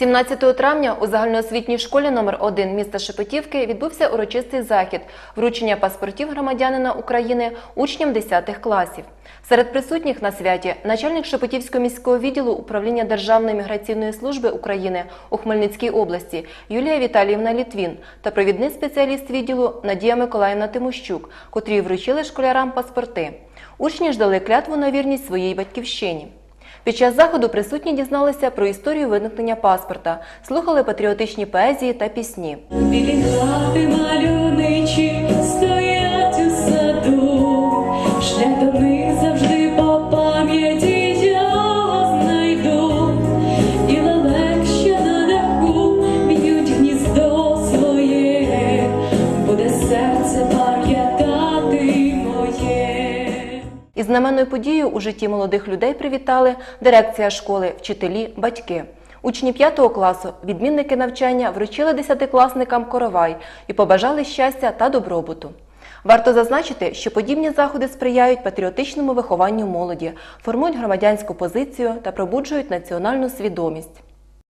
17 травня у загальноосвітній школі номер 1 міста Шепетівки відбувся урочистий захід вручення паспортів громадянина України учням 10 класів. Серед присутніх на святі начальник Шепетівського міського відділу управління Державної міграційної служби України у Хмельницькій області Юлія Віталіївна Літвін та провідний спеціаліст відділу Надія Миколаївна Тимощук, котрі вручили школярам паспорти. Учні ж дали клятву на вірність своїй батьківщині. Під час заходу присутні дізналися про історію виникнення паспорта, слухали патріотичні поезії та пісні. Білі хати мальовничі Із знаменною подією у житті молодих людей привітали дирекція школи, вчителі, батьки. Учні 5 класу, відмінники навчання, вручили десятикласникам коровай і побажали щастя та добробуту. Варто зазначити, що подібні заходи сприяють патріотичному вихованню молоді, формують громадянську позицію та пробуджують національну свідомість.